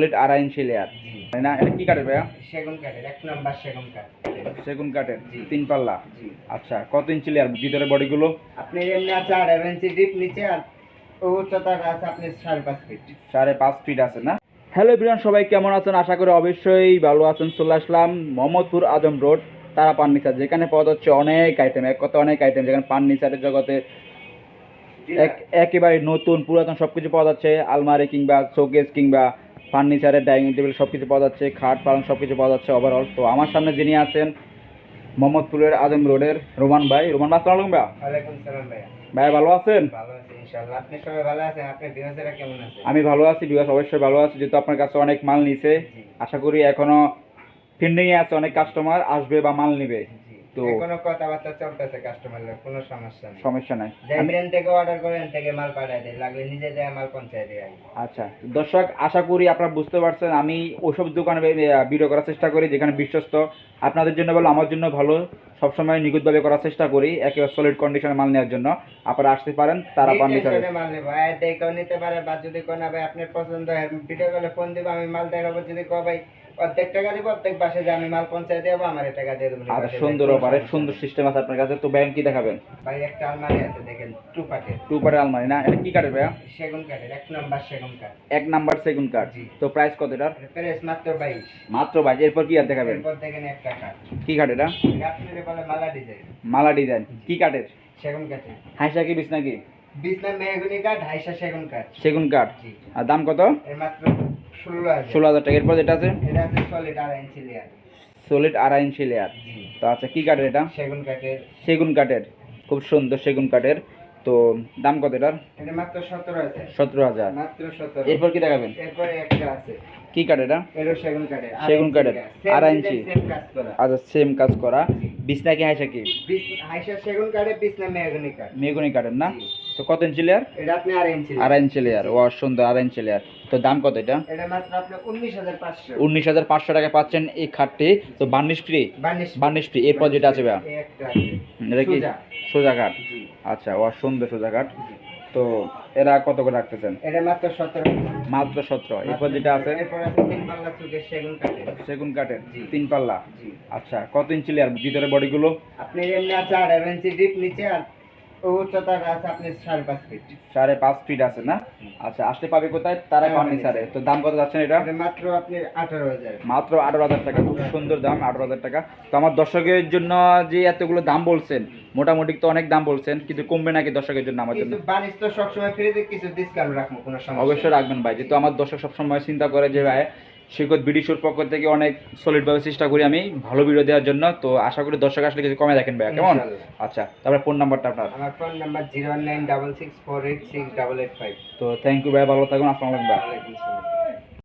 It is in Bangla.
সলিড আড়াই ইঞ্চি লেয়ার জি। না? এটা কি কাঠের ভাইয়া? সেগুন কাঠের এক নাম্বার সেগুন কাঠ সেগুন কাঠের তিন পাল্লা। আচ্ছা কত ইঞ্চি লেয়ার ভিতরে বডিগুলো আপনি এমনি আছে আড়াই ইঞ্চি ডিপ নিচে আর উচ্চতা আছে আপনি সাড়ে পাঁচ ফিট সাড়ে পাঁচ ফিট আছে না? হ্যালো এভরিওয়ান সবাই কেমন আছেন? আশা করি অবশ্যই ভালো আছেন। চলে আসলাম মোহাম্মদপুর আজম রোড তারা ফার্নিচার যেখানে পাওয়া যাচ্ছে অনেক আইটেম এক কথা অনেক আইটেম যেখানে ফার্নিচারের জগতে এক একেবারে নতুন পুরাতন সব কিছু পাওয়া যাচ্ছে। আলমারি কিংবা শোকেস কিংবা ফার্নিচারের ডাইনিং টেবিল সব কিছু পাওয়া যাচ্ছে খাট পালং সব কিছু পাওয়া যাচ্ছে ওভারঅল তো আমার সামনে যিনি আছেন মোহাম্মদপুরের আজম রোডের রোমান ভাই। রোমান ভাই আসসালামু ভাইয়া। ভাই ভালো আছেন? ভালো আছে ইনশাআল্লাহ। আপনি সবাই ভালো আছেন? আপনি বিহাজেরা কেমন আছেন আমি ভালো আছি বিকাশ অবশ্যই ভালো আছি যেহেতু আপনার কাছে অনেক মাল নিছে। আশা করি এখনও পেন্ডিং এ আছে অনেক কাস্টমার আসবে বা মাল নিবে। তো- এখনও কথাবার্তা চলতেছে কাস্টমারের কোনো সমস্যা নেই। সমস্যা নাই। যেদিন থেকে অর্ডার করেন থেকে মাল পাঠায় দেয় লাগলে নিজে যায় মাল পৌঁছায় দেয় আচ্ছা দর্শক আশা করি আপনারা বুঝতে পারছেন আমি ওসব দোকানে ভিডিও করার চেষ্টা করি যেখানে বিশ্বস্ত। আপনাদের জন্য ভালো আমার জন্য ভালো সবসময় নিখুঁতভাবে করার চেষ্টা করি একেবারে সলিড কন্ডিশনে মাল নেওয়ার জন্য। আপনারা আসতে পারেন তারা এই ফার্নিচারে টেনশনে মাল নেব। আর দেখেও নিতে পারে বা যদি কোনো ভাই আপনার পছন্দ হয় ভিডিও কলে ফোন দিব আমি মাল দেখাবো যদি কো ভাই অর্ধেক টাকা দিব অর্ধেক বাসে যে আমি মাল দেবো আমার এই টাকা দিয়ে দেবো আর সুন্দর সুন্দর সিস্টেম আছে আপনার কাছে। তো ব্যাংক কি দেখাবেন? ভাই একটা আলমারি আছে দেখেন টু পাটের টু পারের আলমারি না? এটা কি কাঠের ভাইয়া? সেগুন কাঠের এক নাম্বার সেগুন কাঠ এক নাম্বার সেগুন কাঠ তো প্রাইস কত এটার? প্রেস মাত্র বাইশ। মাত্র বাইশ। এরপর কি আর দেখাবেন? এরপর দেখেন একটা কাঠ কি কাঠ এটা? বলে মালা ডিজাইন মালা ডিজাইন কি কাঠের সেগুন কাঠের হাইসা কি বিছনা কি? বিছনা মেহগুনি কাঠ হাইসা সেগুন কাঠ সেগুন কাঠ আর দাম কত? এর মাত্র ষোলো হাজার। টাকা। এরপর যেটা আছে? সলিড আড়াই ইঞ্চি লেয়ার তো আচ্ছা কি কাঠের এটা? সেগুন কাঠের। সেগুন কাঠের। খুব সুন্দর সেগুন কাঠের। তো দাম কত এটার? এটা মাত্র সতেরো হাজার। সতেরো হাজার। এরপর কি দেখাবেন? এরপরে একটা আছে। কি কাঠ এটা? সেগুন কাঠের। সেগুন কাঠের, আড়াই ইঞ্চি। সেম কাজ করা। আচ্ছা সেম কাজ করা। বিছনা কি হাইসা কি? হাইসা সেগুন মেহগুনি কাঠ। মেগুনি কাঠের না? তো কত ইঞ্চি লেয়ার এটা আপনি আড়াই ইঞ্চি আড়াই ইঞ্চি লেয়ার ও সুন্দর আড়াই ইঞ্চি লেয়ার তো দাম কত এটা? এটা মাত্র আপনার উনিশ হাজার পাঁচশো। উনিশ টাকা পাচ্ছেন এই খাটটি। তো বার্নিশ ফ্রি বার্নিশ ফ্রি এরপর যেটা আছে হুম, এটা কি? সোজা। কাঠ। আচ্ছা ও সুন্দর সোজা কাঠ। তো এরা কত করে রাখতেছেন? এটা মাত্র সতেরো। মাত্র সতেরো। এরপর যেটা আছে? এরপর আছে তিন পাল্লা চুকের সেগুন কাঠের। সেগুন কাঠের। তিন পাল্লা? আচ্ছা কত ইঞ্চি লেয়ার ভিতরে বডিগুলো আপনি এমনি আছে আড়াই ইঞ্চি ডিপ নিচে আর উচ্চতা আছে আপনি সাড়ে পাঁচ ফিট সাড়ে পাঁচ ফিট আছে না? আচ্ছা আসতে পাবে কোথায়? তারা তারা ফার্নিচারে তো দাম কত যাচ্ছেন এটা? এটা মাত্র আপনি আঠারো হাজার। মাত্র আঠারো হাজার টাকা। খুব সুন্দর দাম আঠারো হাজার টাকা। তো আমার দর্শকের জন্য যে এতগুলো দাম বলছেন মোটামুটি তো অনেক দাম বলছেন কিন্তু কমবে নাকি দর্শকের জন্য আমার জন্য? কিছু তো সবসময় ফ্রিতে কিছু ডিসকাউন্ট রাখব কোনো সমস্যা অবশ্যই রাখবেন ভাই যেহেতু আমার দর্শক সবসময় চিন্তা করে যে ভাই সৈকত বিডিশোর পক্ষ থেকে অনেক সলিডভাবে চেষ্টা করি আমি ভালো ভিডিও দেওয়ার জন্য। তো আশা করি দর্শক আসলে কিছু কমে দেখেন ভাই কেমন? আচ্ছা তারপরে ফোন নাম্বারটা আপনার। আমার phone number zero nine double six four eight six double eight five তো থ্যাংক ইউ ভাই ভালো থাকুন আসসালামু আলাইকুম